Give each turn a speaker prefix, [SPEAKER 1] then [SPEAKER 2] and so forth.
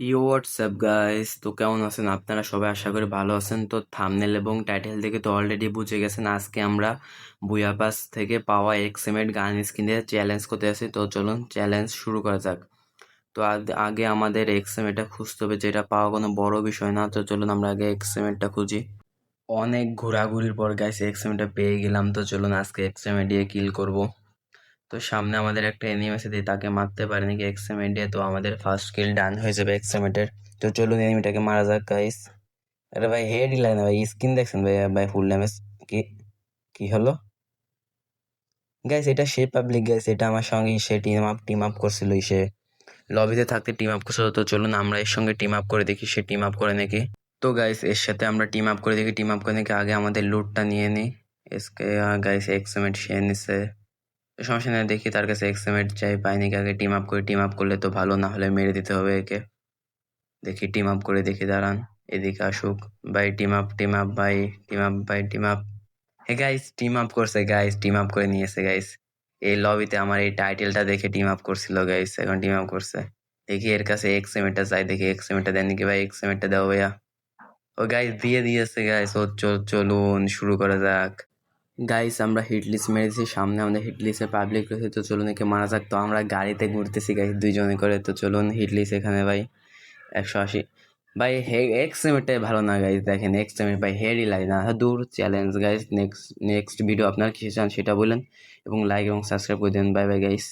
[SPEAKER 1] You WhatsApp guys? তো কেমন আছেন? আপনারা সবাই আশা করি ভালো আছেন। তো থামনেল এবং টাইটেল থেকে তো অলরেডি বুঝে গেছেন আজকে আমরা বুয়াপাস থেকে পাওয়া এক্সএমেট গান স্কিনে চ্যালেঞ্জ করতে আসি তো চলুন চ্যালেঞ্জ শুরু করা যাক। তো আগে আমাদের এক্সএমএটা খুঁজতে হবে, যেটা পাওয়া কোনো বড় বিষয় না। তো চলুন আমরা আগে এক্সএমএটটা খুঁজি। অনেক ঘোরাঘুরির পর গাইস এক্সএমএটা পেয়ে গেলাম। তো চলুন আজকে এক্সএমএ দিয়ে কিল করব। তো সামনে আমাদের একটা এনিমি আছে দিয়ে তাকে মারতে পারে নাকি এক্সএমএ দিয়ে তো আমাদের ফার্স্ট কিল ডান হয়ে যাবে এক্সএমএটের তো চলুন এনিমিটাকে মারা যাক গাইস আরে ভাই হেডই লাগে না ভাই স্কিন দেখছেন ভাই? ভাই ফুল ড্যামেজ কি কি হলো? গাইস এটা সে পাবলিক গাইস এটা আমার সঙ্গে সে টিম আপ টিম আপ করছিল সে। লবিতে থাকতে টিম আপ করছিল, তো চলুন আমরা এর সঙ্গে টিম আপ করে দেখি, সে টিম আপ করে নাকি। তো গাইস এর সাথে আমরা টিম আপ করে দেখি টিম আপ করে নাকি আগে আমাদের লুটটা নিয়ে নিই। এসকে গাইস এক্সএমএট সে নিছে সমস্যা নেই, দেখি তার কাছে এক্সএমএট চাই, পাইনি আগে টিম আপ করে টিম আপ করলে তো ভালো, না হলে মেরে দিতে হবে একে। দেখি টিম আপ করে, দেখি দাঁড়ান, এদিকে আসুক। Bye team up team up bye team up bye team up hey guys team up করছে গাইস টিম আপ করে নিয়েছে গাইস এই লবিতে আমার এই টাইটেলটা দেখে টিম আপ করছিল গাইস এখন টিম আপ করছে। দেখি এর কাছে এক এক্সএমএটটা চাই, দেখি এক এক্সএমএটটা দেন নাকি ভাই এক্সএমএটটা দাও ভাইয়া। ও গাইস দিয়ে দিয়েছে গাইস ও চল, চলুন, শুরু করা যাক। গাইস আমরা হিটলিস মেরেছি, সামনে আমাদের হিটলিসে পাবলিক রয়েছে, তো চলুন একে মারা যাক। তো আমরা গাড়িতে ঘুরতেছি গাইস দুইজনে করে, তো চলুন হিটলিস এখানে ভাই, একশো আশি। ভাই, হে এক্স এমিটাই ভালো না গাইস দেখেন এক্স এমিট ভাই হেডই লাগে না দূর challenge guys next next video আপনার কিসে চান সেটা বলেন, এবং লাইক এবং সাবস্ক্রাইব করে দেন বাই বাই গাইস